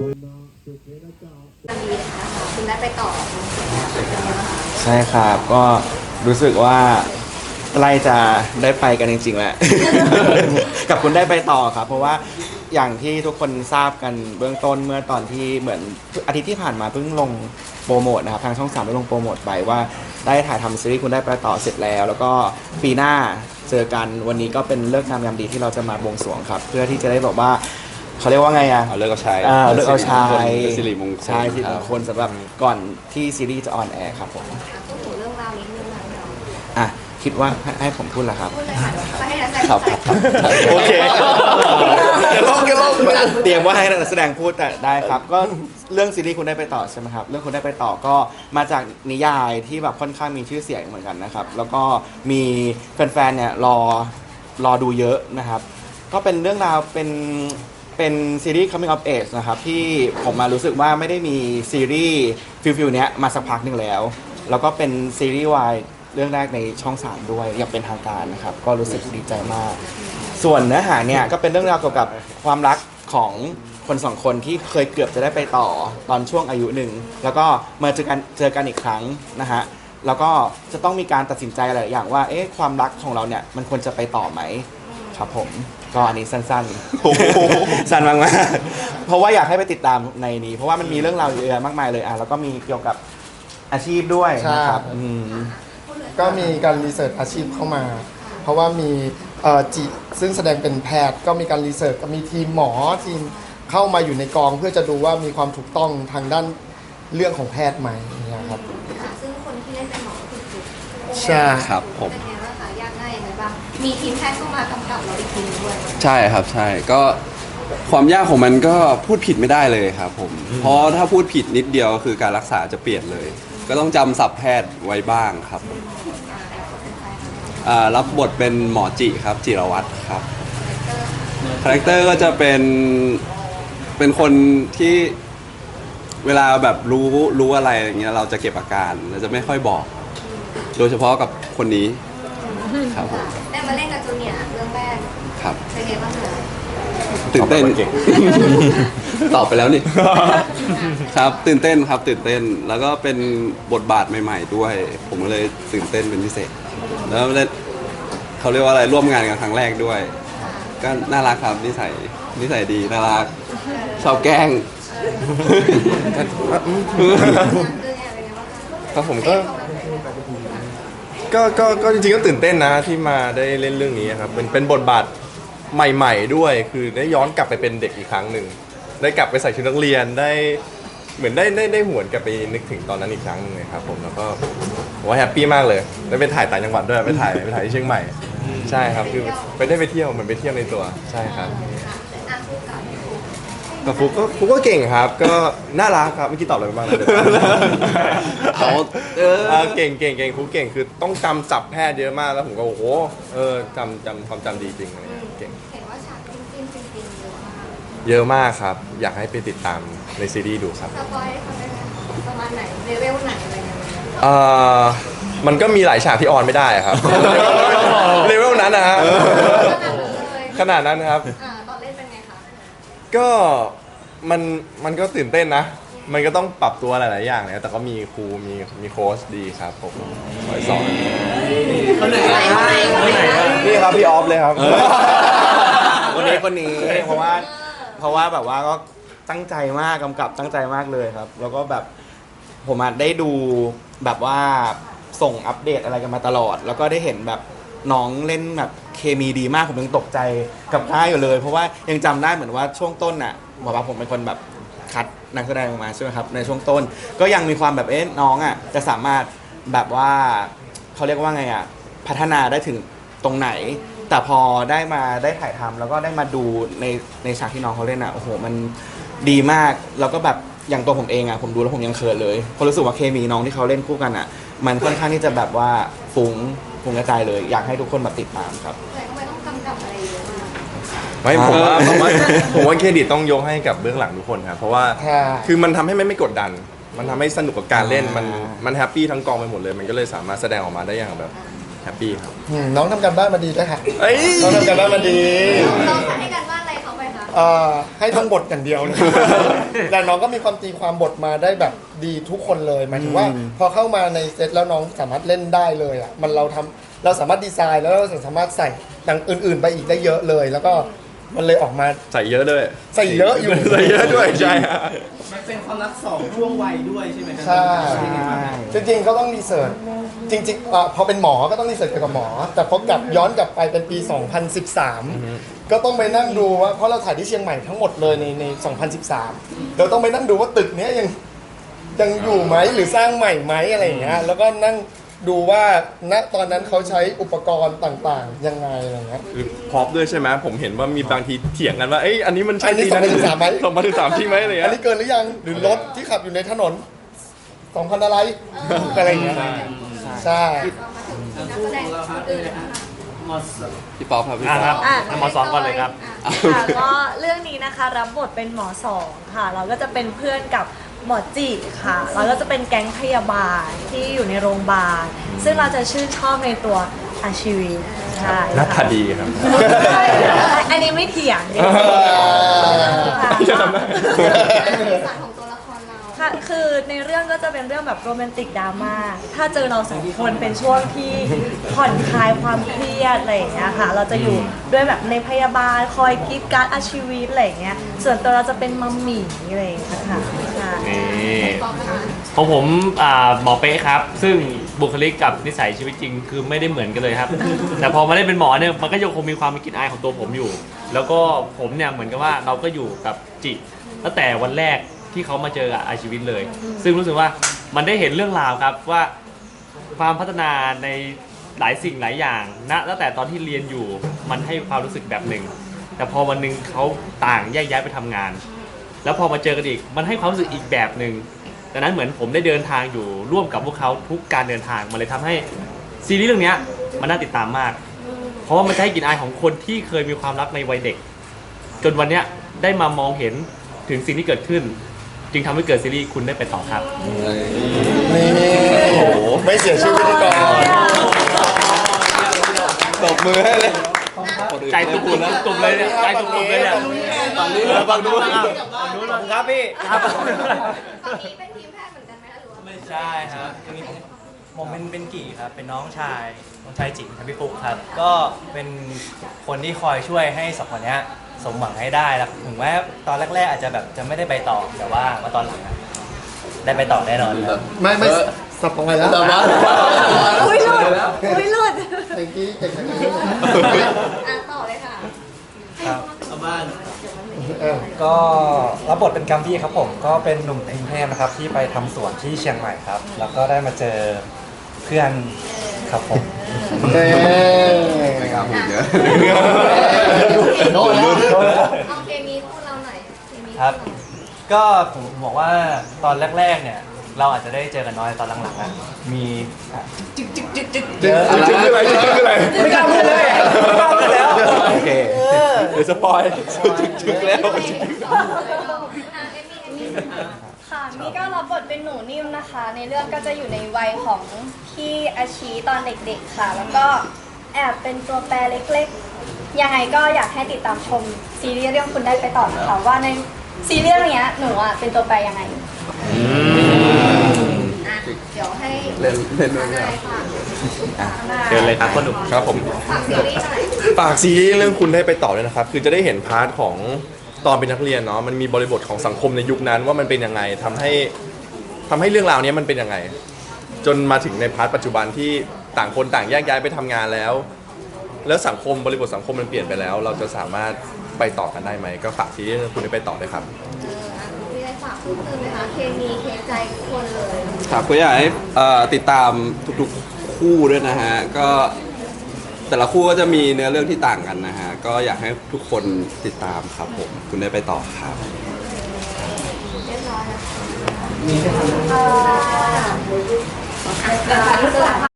คุณได้ไปต่อใช่ครับก็รู้สึกว่าใกล้จะได้ไปกันจริงๆแหละ กับคุณได้ไปต่อครับ เพราะว่าอย่างที่ทุกคนทราบกันเบื้องต้นเมื่อตอนที่เหมือนอาทิตย์ที่ผ่านมาเพิ่งลงโปรโมทนะครับทางช่องสามได้ลงโปรโมทไปว่าได้ถ่ายทำซีรีส์คุณได้ไปต่อเสร็จแล้ว แล้วก็ปีหน้าเจอกันวันนี้ก็เป็นเลิกงามยามดีที่เราจะมาบวงสรวงครับ เพื่อที่จะได้บอกว่า เขาเรียกว่าไงอะเอาเลิกเอาใช้อ่าเลิกเอาใช้เป็นสิริมงคลใช่สิริมงคลรับสำหรับก่อนที่ซีรีส์จะออนแอร์ครับผมพูดถึงเรื่องราวนิดนึงนะเดี๋ยวอะคิดว่าให้ให้ผมพูดแล้วครับ พูดเลยค่ะเดี๋ยวไปให้นักแสดงครับครับครับโอเคเดี๋ยวลองเดี๋ยวลองเตรียมว่าให้นักแสดงพูดแต่ได้ครับ ก็เรื่องซีรีส์คุณได้ไปต่อใช่ไหมครับ เรื่องคุณได้ไปต่อก็มาจากนิยายที่แบบค่อนข้างมีชื่อเสียงเหมือนกันนะครับ แล้วก็มีแฟนๆเนี่ยรอรอดูเยอะนะครับ ก็เป็นเรื่องราวเป็น เป็นซีรีส์ coming of age นะครับ ที่ผมมารู้สึกว่าไม่ได้มีซีรีส์ฟิลฟิลเนี้ยมาสักพักหนึ่งแล้ว แล้วก็เป็นซีรีส์วายเรื่องแรกในช่อง 3 ด้วยอย่างเป็นทางการนะครับ ก็รู้สึกดีใจมาก ส่วนเนื้อหาเนี่ยก็เป็นเรื่องราวเกี่ยวกับความรักของคนสองคนที่เคยเกือบจะได้ไปต่อตอนช่วงอายุหนึ่ง แล้วก็มาเจอกันเจอกันอีกครั้งนะฮะแล้วก็จะต้องมีการตัดสินใจหลายอย่างว่าเอ๊ะความรักของเราเนี่ยมันควรจะไปต่อไหมครับผม ก็อันนี้สั้นๆสั้นมากๆเพราะว่าอยากให้ไปติดตามในนี้ เพราะว่ามันมีเรื่องราวเยอะแยะมากมายเลยอะแล้วก็มีเกี่ยวกับอาชีพด้วยนะครับใช่ อืมพูดเลยก็มีการรีเสิร์ชอาชีพเข้ามา เพราะว่ามีเอ่อจิซึ่งแสดงเป็นแพทย์ก็มีการรีเสิร์ชก็มีทีมหมอทีมเข้ามาอยู่ในกอง เพื่อจะดูว่ามีความถูกต้องทางด้านเรื่องของแพทย์ไหมอย่างเนี่ยครับค่ะซึ่งคนที่เล่นเป็นหมอก็คือฟลุ๊กใช่ ครับผม เป็นไง มีทีมแพทย์เข้ามากำกับเราอีกทีนึงด้วย ใช่ครับใช่ก็ความยากของมันก็พูดผิดไม่ได้เลยครับผม เพราะถ้าพูดผิดนิดเดียวคือการรักษาจะเปลี่ยนเลย ก็ต้องจำศัพท์แพทย์ไว้บ้างครับอ่าแอบเป็นใครคะอ่ารับบทเป็นหมอจิครับ จิรวัตรครับคาแรคเตอร์ก็จะเป็นเป็นคนที่เวลาแบบรู้รู้อะไรอย่างเงี้ยเราจะเก็บอาการเราจะไม่ค่อยบอก โดยเฉพาะกับคนนี้ครับผมได้ มาเล่นกับจูเนียร์เรื่องแรกครับ เป็นไงบ้างเลยตื่นเต้น ตอบไปแล้วนี่ ครับ ตื่นเต้นครับ ตื่นเต้น แล้วก็เป็นบทบาทใหม่ ๆ ด้วย ผมก็เลยตื่นเต้นเป็นพิเศษ แล้วเล่นเขาเรียกว่าอะไร ร่วมงานกันครั้งแรกด้วย ก็น่ารักครับ นิสัย นิสัยดี น่ารัก ชอบแกล้งเรื่องแรกเป็นไงบ้างคะครับผมก็ ก็ก็ก็จริงๆก็ตื่นเต้นนะที่มาได้เล่นเรื่องนี้ครับเป็นเป็นบทบาทใหม่ ๆ ด้วย คือได้ย้อนกลับไปเป็นเด็กอีกครั้งหนึ่งได้กลับไปใส่ชุดนักเรียนได้เหมือนได้ได้ได้หวนกลับไปนึกถึงตอนนั้นอีกครั้งหนึงเลยครับผมแล้วก็ผมว่าแฮปปี้มากเลยได้ไปถ่ายต่างจังหวัดด้วยไปถ่ายไปถ่ายที่เชียงใหม่ ใช่ครับคือไปได้ไปเที่ยวเหมือนไปเที่ยวในตัวใช่ครับ กับฟุกก็ฟุกก็เก่งครับ ก็น่ารักครับเมื่อกี้ตอบอะไรไปบ้างนะเขาเออ เออเก่งเก่งเก่งครูเก่งคือต้องจำศัพท์แพทย์เยอะมากแล้วผมก็โอ้โหเออจำจำความจำดีจริงอะไรเงี้ยเก่งเห็นว่าฉากจริงๆจริงๆเยอะมากเยอะมากครับ อยากให้ไปติดตามในซีรีส์ดูครับ สปอยให้เขาได้ไหมประมาณไหนเลเวลไหนอะไรเงี้ยเอ่อมันก็มีหลายฉากที่ออนไม่ได้อะครับ เลเวลนั้นนะฮะ ขนาดนั้นเลยขนาดนั้นครับ อ่า ก็มันมันก็ตื่นเต้นนะ มันก็ต้องปรับตัวหลาย ๆ อย่างเลยแต่ก็มีครูมีมีโค้ชดีครับผมคอยสอนคนไหนคนไหนคนไหนนี่ครับพี่ออฟเลยครับคนนี้คนนี้เพราะว่าเพราะว่าแบบว่าก็ตั้งใจมากกำกับตั้งใจมากเลยครับ แล้วก็แบบผมอะได้ดูแบบว่าส่งอัปเดตอะไรกันมาตลอด แล้วก็ได้เห็นแบบน้องเล่นแบบเคมีดีมากผมยังตกใจกับค่ายอยู่เลย เพราะว่ายังจำได้เหมือนว่าช่วงต้นน่ะบอกว่าผมเป็นคนแบบคัดนักแสดงออกมาใช่ไหมครับในช่วงต้น ก็ยังมีความแบบเอ๊ะน้องอะจะสามารถแบบว่าเขาเรียกว่าไงอะพัฒนาได้ถึงตรงไหน แต่พอได้มาได้ถ่ายทำแล้วก็ได้มาดูในในฉากที่น้องเขาเล่นอะโอ้โหมันดีมากแล้วก็แบบอย่างตัวผมเองอะผมดูแล้วผมยังเขินเลยเพราะรู้สึกว่าเคมีน้องที่เขาเล่นคู่กันอะ มันค่อนข้างที่จะแบบว่าฟุงฟุ้ง กระจายเลย อยากให้ทุกคนแบบติดตามครับ แต่ทำไมต้องกำกับอะไรเยอะมากไม่ผมว่าผมว่าผมว่าเครดิตต้องยกให้กับเบื้องหลังทุกคนครับเพราะว่าค่ะคือมันทำให้ไม่ไม่กดดัน มันทำให้สนุกกับการเล่นมันอ่ามั มันแฮปปี้ทั้งกองไปหมดเลย มันก็เลยสามารถแสดงออกมาได้อย่างแบบแฮปปี้ครับอืมน้องทำการบ้านมาดีด้วยค่ะ เอ้ย น้องทำการบ้านมาดี เราให้กันว่าอะไร เขาไปคะเอ่อให้ท่องบทอย่างเดียวเลย แต่น้องก็มีความตีความบทมาได้แบบดีทุกคนเลยหมายถึงว่า พอเข้ามาในเซตแล้วน้องสามารถเล่นได้เลยอะมันเราทำเราสามารถดีไซน์แล้วเราสามารถใส่อย่างอื่น ๆ ไปอีกได้เยอะเลย แล้วก็มันเลยออกมาใส่เยอะด้วยใส่เยอะอยู่ ใส่เยอะด้วยใช่ฮะ มันเป็นความรักสองช่วงวัยด้วยใช่ไหมครัใช่จริงๆก็ต้องรีเสิร์ชจริงๆอะพอเป็นหมอก็ต้องรีเสิร์ชเกี่ยวกับหมอแต่พอกลับย้อนกลับไปเป็นปี 2013 ก็ต้องไปนั่งดูว่าเพราะเราถ่ายที่เชียงใหม่ทั้งหมดเลยในใน 2013 เราต้องไปนั่งดูว่าตึกเนี้ยยังยังอยู่ไหมหรือสร้างใหม่ไหมอะไรอย่างเงี้ยแล้วก็นั่งดูว่าณตอนนั้นเขาใช้อุปกรณ์ต่างๆ ยังไงอะไรเงี้ย คือพร็อปด้วยใช่ไหมผมเห็นว่ามีบางทีเถียงกันว่าเอ้ยอันนี้มันใช่อันนี้ปีนั้น2013ไหม สองพันสิบสามที่ไหมอะไรอันเงี้ย นี้เกินหรือยังหรือรถที่ขับอยู่ในถนน2,000อะไรอะไรอย่างเงี้ยใช่นักแสดงคนอื่นนะคะ พี่ป๊อปครับพี่อะป๊คอรัปบอะหมอสองก่อนเลยครับค่ะก็เรื่องนี้นะคะรับบทเป็นหมอสองค่ะ เราก็จะเป็นเพื่อนกับหมอจีค่ะ เราก็จะเป็นแก๊งพยาบาลที่อยู่ในโรงพยาบาล ซึ่งเราจะชื่นชอบในตัวอาชีวิตใช่หน้าตาค่ะดีครับ อันนี้ไม่เถียงค่ะ จะทำได้สีสันของตัวละ ค่ะคือในเรื่องก็จะเป็นเรื่องแบบโรแมนติกดราม่า ถ้าเจอเราสองคนเป็นช่วงที่ผ่อนคลายความเครียดอะไรอย่างเงี้ยค่ะ เราจะอยู่ด้วยแบบในพยาบาลคอยคิดการดอาชีวิตอะไรอย่างเงี้ย ส่วนตัวเราจะเป็นมัมหมี่อะไรอย่างเงี้ยค่ะใช่นี่ของผมอ่าหมอเป๊ะครับ ซึ่งบุคลิกกับนิสัยชีวิตจริง คือไม่ได้เหมือนกันเลยครับ แต่พอมาได้เป็นหมอเนี่ยมันก็ยังคงมีความเป็นกลิ่นอายของตัวผมอยู่ แล้วก็ผมเนี่ยเหมือนกับว่าเราก็อยู่กับจิตั้งแต่วันแรก ที่เขามาเจอกับอาชีวิตเลย ซึ่งรู้สึกว่ามันได้เห็นเรื่องราวครับว่าความพัฒนาในหลายสิ่งหลายอย่างณตั้งแต่ตอนที่เรียนอยู่มันให้ความรู้สึกแบบหนึ่ง แต่พอวันหนึ่งเขาต่างแยกย้ายไปทำงาน แล้วพอมาเจอกันอีกมันให้ความรู้สึกอีกแบบหนึ่งดังนั้นเหมือนผมได้เดินทางอยู่ร่วมกับพวกเขาทุกการเดินทางมันเลยทำให้ซีรีส์เรื่องเนี้ยมันน่าติดตามมาก เพราะว่ามันจะให้กลินอายของคนที่เคยมีความรักในวัยเด็ก จนวันเนี้ยได้มามองเห็นถึงสิ่งที่เกิดขึ้น จึงทำให้เกิดซีรีส์คุณได้ไปต่อครับนี่ไม่เสียชื่อพิธีกรตบมือให้เลยใจตุ่มๆนะตุ่มเลยเนี่ยใจตุ่มๆเลยเนี่ยฝั่งนี้เลยฝั่งนู้นนู้นครับพี่ครับฝั่งนี้เป็นทีมแพทย์เหมือนกันไหมคะหรือว่าไม่ใช่ครับอันนี้ผมผมเป็นเป็นกี่ครับ เป็นน้องชายน้องชายจิ๋งครับพี่ฟุกครับ ก็เป็นคนที่คอยช่วยให้สองคนเนี้ย สมหวังให้ได้แล้วถึงแม้ตอนแรกๆอาจจะแบบจะไม่ได้ไปต่อแต่ว่ามาตอนหลังอะได้ไปต่อแน่นอนครับ ไม่ไม่สปอยแล้วแต่ว่าอุ้ยหลุดอุ้ยหลุดเมื่อกี้เก่งจังเลยอะต่อเลยค่ะครับเออก็รับบทเป็นกัมพี่ครับผมก็เป็นหนุ่มทีมแพทย์นะครับที่ไปทำสวนที่เชียงใหม่ครับ แล้วก็ได้มาเจอเพื่อน ครับผมเอ้ยไม่กล้าพูดเยอะโน่นแล้วเอาเคมีคู่เราหน่อยเคมีครับ ก็ผมบอกว่าตอนแรกๆเนี่ย เราอาจจะได้เจอกันน้อยตอนหลังๆอะมีจิกจิกจิกจิกเยอะจริงๆคืออะไรจริงๆคืออะไรไม่กล้าพูดเลยไม่กล้าพูดแล้วโอเคเดี๋ยวสปอยจึ๊กๆแล้วอะเอมมี่เอมมี่ค่ะนี่ ก็รับบทเป็นหนูนิ่มนะคะ ในเรื่องก็จะอยู่ในวัยของพี่อาชีตอนเด็กๆค่ะ แล้วก็แอบเป็นตัวแปรเล็กๆ ยังไงก็อยากให้ติดตามชมซีรีส์เรื่องคุณได้ไปต่อนะคะว่าในซีรีส์เรื่องเนี้ยหนูอะเป็นตัวแปรยังไง อะเดี๋ยวให้เล่นเล่นด้วยไหมนายครับฝากเชิญเลยครับพ่อหนุ่ม ครับผม ฝากซีรีส์หน่อยฝากซีรีส์เรื่องคุณได้ไปต่อด้วยนะครับ คือจะได้เห็นพาร์ทของ ตอนเป็นนักเรียนเนาะมันมีบริบทของสังคมในยุคนั้นว่ามันเป็นยังไงทำให้ทำให้เรื่องราวนี้มันเป็นยังไง จนมาถึงในพาร์ทปัจจุบันที่ต่างคนต่างแยกย้ายไปทำงานแล้ว แล้วสังคมบริบทสังคมมันเปลี่ยนไปแล้ว เราจะสามารถไปต่อกันได้ไหมก็ฝากซีรีส์เรื่องคุณได้ไปต่อด้วยครับเอออะมีอะไรฝากเพิ่มเติมไหมคะเคมีเคใจทุกคนเลย ครับก็อยากให้เอ่อติดตามทุกๆคู่ด้วยนะฮะ ก็ แต่ละคู่ก็จะมีเนื้อเรื่องที่ต่างกันนะฮะ ก็อยากให้ทุกคนติดตามครับผม คุณได้ไปต่อครับเรียบร้อยแค่ะมีแค่ทำ